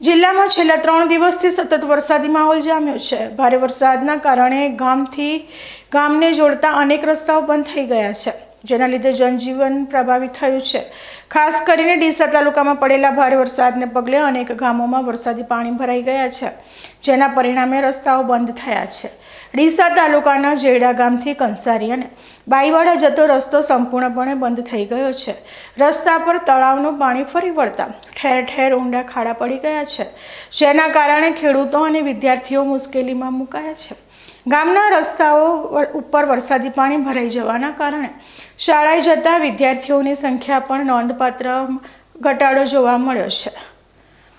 જિલ્લામાં છેલ્લા ત્રણ દિવસથી સતત વરસાદી માહોલ જામ્યો છે. ભારે વરસાદના કારણે ગામથી ગામને જોડતા અનેક રસ્તાઓ બંધ થઈ ગયા છે, જેના લીધે જનજીવન પ્રભાવિત થયું છે. ખાસ કરીને ડીસા તાલુકામાં પડેલા ભારે વરસાદને પગલે અનેક ગામોમાં વરસાદી પાણી ભરાઈ ગયા છે, જેના પરિણામે રસ્તાઓ બંધ થયા છે. ડીસા તાલુકાના જેડા ગામથી કંસારી અને બાઈવાડા જતો રસ્તો સંપૂર્ણપણે બંધ થઈ ગયો છે. રસ્તા પર તળાવનું પાણી ફરી વળતા ઠેર ઠેર ઊંડા ખાડા પડી ગયા છે. જેના કારણે ખેડૂતો અને વિદ્યાર્થીઓ મુશ્કેલીમાં મુકાયા છે. ગામના રસ્તાઓ ઉપર વરસાદી પાણી ભરાઈ જવાના કારણે શાળાએ જતા વિદ્યાર્થીઓની સંખ્યા પણ નોંધપાત્ર ઘટાડો જોવા મળ્યો છે.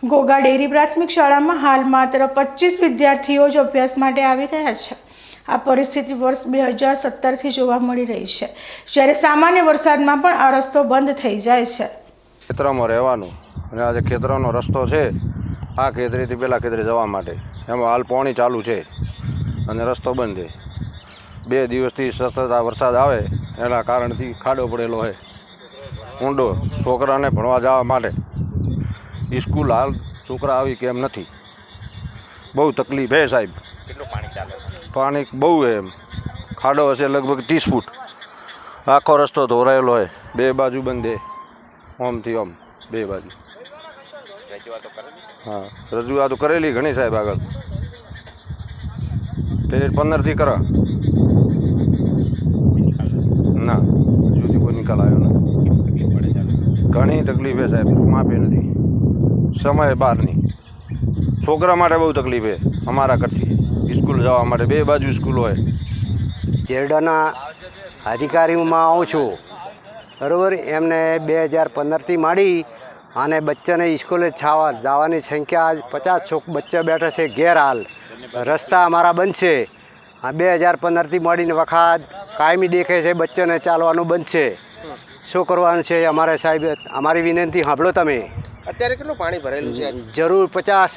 ઘોઘા ડેરી પ્રાથમિક શાળામાં હાલ માત્ર પચીસ વિદ્યાર્થીઓ જ અભ્યાસ માટે આવી રહ્યા છે. આ પરિસ્થિતિ વર્ષ બે હજાર સત્તરથી જોવા મળી રહી છે. જ્યારે સામાન્ય વરસાદમાં પણ આ રસ્તો બંધ થઈ જાય છે. ખેતરોમાં રહેવાનું અને આ જે ખેતરોનો રસ્તો છે આ ખેતરીથી પહેલાં ખેતરે જવા માટે. એમાં હાલ પાણી ચાલુ છે અને રસ્તો બંધ છે. બે દિવસથી સતત આ વરસાદ આવે એના કારણથી ખાડો પડેલો છે. ઊંડો છોકરાને ભણવા જવા માટે. સ્કૂલ હાલ છોકરા આવી કેમ નથી? બહુ તકલીફ છે સાહેબ. કેટલું પાણી બહુ એમ. ખાડો હશે લગભગ ત્રીસ ફૂટ. આખો રસ્તો ધોરાયેલો હોય બે બાજુ બંધ ઓમથી ઓમ, બે બાજુ. હા, રજૂઆતો કરેલી ઘણી સાહેબ આગળ. તે પંદરથી કરો. ના જુદી કોઈ નિકાલ આવ્યો નથી. ઘણી તકલીફ છે સાહેબ, માફી નથી. સમય બહારની. છોકરા માટે બહુ તકલીફ છે, અમારા કરતી. સ્કૂલ જવા માટે બે બાજુ સ્કૂલ હોય. જેરડાના અધિકારીમાં આવું છું. બરાબર? એમને બે હજાર પંદરથી માંડી અને બચ્ચાને સ્કૂલે છાવા જવાની સંખ્યા આજ પચાસ છોક બચ્ચા બેઠા છે ઘેર હાલ રસ્તા અમારા બંધ છે. આ બે હજાર પંદરથી માંડીને વખત કાયમી દેખે છે બચ્ચાને ચાલવાનું બંધ છે. શું કરવાનું છે અમારે સાહેબ અમારી વિનંતી સાંભળો તમે. અત્યારે કેટલું પાણી ભરેલું છે? જરૂર પચાસ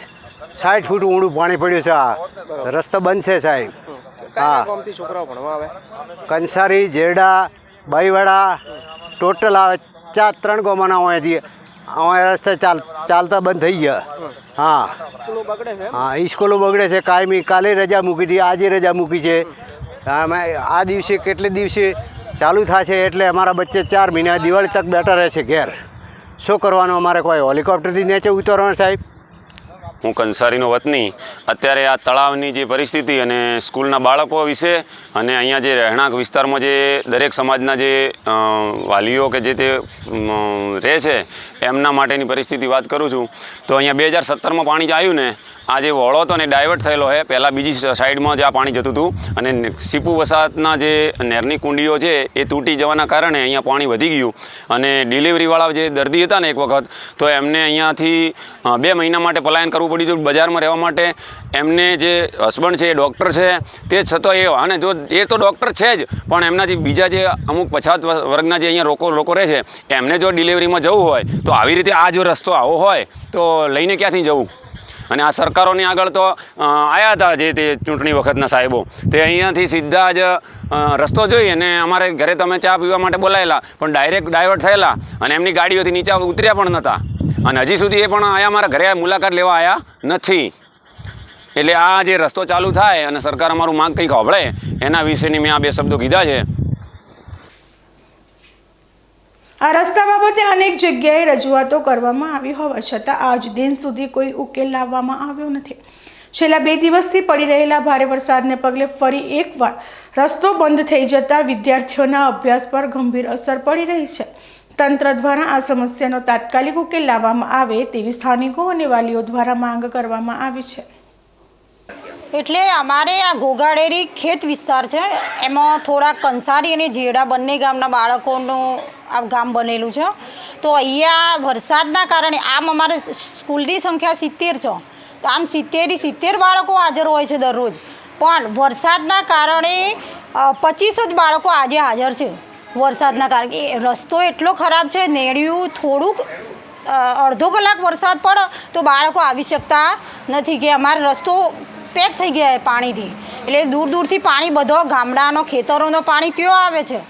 સાઠ ફૂટ ઊંડું પાણી પડ્યું છે આ. રસ્તો બંધ છે સાહેબ કયા છોકરાઓ ભણવા આવે? કંસારી જેરડા બાઈવાડા ટોટલ આવે ચાર ત્રણ ગોમાના અહીંયાથી અમારા રસ્તે ચાલ ચાલતા બંધ થઈ ગયા. હા. બગડે હા સ્કૂલો બગડે છે. કાયમી કાલે રજા મૂકી હતી આજે રજા મૂકી છે. અમે આ દિવસે કેટલે દિવસે ચાલુ થશે એટલે અમારા બચ્ચે ચાર મહિના દિવાળી તક બેઠા રહેશે ઘેર. શું કરવાનું અમારે કોઈ હેલિકોપ્ટરથી નીચે ઉતરવાનું સાહેબ? હું કંસારીનો વતની. અત્યારે આ તળાવની જે પરિસ્થિતિ અને સ્કૂલના બાળકો વિશે અને અહીંયા જે રહેણાંક વિસ્તારમાં જે દરેક સમાજના જે વાલીઓ કે જે તે રહે છે, એમના માટેની પરિસ્થિતિ વાત કરું છું. તો અહીંયા બે હજાર સત્તરમાં પાણી આવ્યું ને આ જે વળો હતો ને ડાયવર્ટ થયેલો છે પહેલાં બીજી સાઈડમાં જ આ પાણી જતું હતું. અને સીપુ વસાહતના જે નહેરની કુંડીઓ છે, એ તૂટી જવાના કારણે અહીંયા પાણી વધી ગયું. અને ડિલિવરીવાળા જે દર્દી હતા ને એક વખત, તો એમને અહીંયાથી બે મહિના માટે પલાયન કરવું પડ્યું હતું બજારમાં રહેવા માટે. એમને જે હસબન્ડ છે, એ ડૉક્ટર છે, તે છતાં એ અને જો, એ તો ડૉક્ટર છે જ, પણ એમના જે બીજા જે અમુક પછાત વર્ગના જે અહીંયા લોકો લોકો રહે છે, એમને જો ડિલિવરીમાં જવું હોય, તો આવી રીતે આ જો રસ્તો આવો હોય, તો લઈને ક્યાંથી જવું? અને આ સરકારોની આગળ તો આવ્યા હતા જે તે ચૂંટણી વખતના સાહેબો. તે અહીંયાથી સીધા જ રસ્તો જોઈ અને અમારે ઘરે તમે ચા પીવા માટે બોલાયેલા, પણ ડાયરેક્ટ ડાયવર્ટ થયેલા અને એમની ગાડીઓથી નીચે ઉતર્યા પણ નહોતા અને હજી સુધી એ પણ આયા મારા ઘરે મુલાકાત લેવા આવ્યા નથી. એટલે આ જે રસ્તો ચાલુ થાય અને સરકાર અમારું માંગ કંઈક હોભળે, એના વિશેની મેં આ બે શબ્દો કીધા છે. આ રસ્તા બાબતે અનેક જગ્યાએ રજૂઆતો કરવામાં આવી હોવા છતાં આજ દિન સુધી કોઈ ઉકેલ લાવવામાં આવ્યો નથી. છેલ્લા બે દિવસથી પડી રહેલા ભારે વરસાદને પગલે ફરી એકવાર રસ્તો બંધ થઈ જતા વિદ્યાર્થીઓના અભ્યાસ પર ગંભીર અસર પડી રહી છે. તંત્ર દ્વારા આ સમસ્યાનો તાત્કાલિક ઉકેલ લાવવામાં આવે તેવી સ્થાનિકો અને વાલીઓ દ્વારા માંગ કરવામાં આવી છે. એટલે અમારે આ ઘોઘાડેરી ખેત વિસ્તાર છે. એમાં થોડા કંસારી અને જેડા બંને ગામના બાળકોનું આ ગામ બનેલું છે. તો અહીંયા વરસાદના કારણે આમ અમારે સ્કૂલની સંખ્યા સિત્તેર છે. તો આમ સિત્તેરથી સિત્તેર બાળકો હાજર હોય છે દરરોજ. પણ વરસાદના કારણે પચીસ જ બાળકો આજે હાજર છે વરસાદના કારણે. એ રસ્તો એટલો ખરાબ છે નેડિયું થોડુંક અડધો કલાક વરસાદ પડે તો બાળકો આવી શકતા નથી કે અમારે રસ્તો પેક થઈ ગયા પાણીથી. એટલે દૂર દૂરથી પાણી બધો ગામડાનો ખેતરોનો પાણી કયો આવે છે.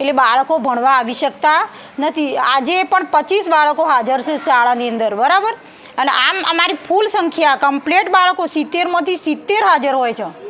એટલે બાળકો ભણવા આવી શકતા નથી. આજે પણ પચીસ બાળકો હાજર છે શાળાની અંદર, બરાબર? અને આમ અમારી ફૂલ સંખ્યા કમ્પ્લેટ બાળકો સિત્તેરમાંથી સિત્તેર હાજર હોય છે.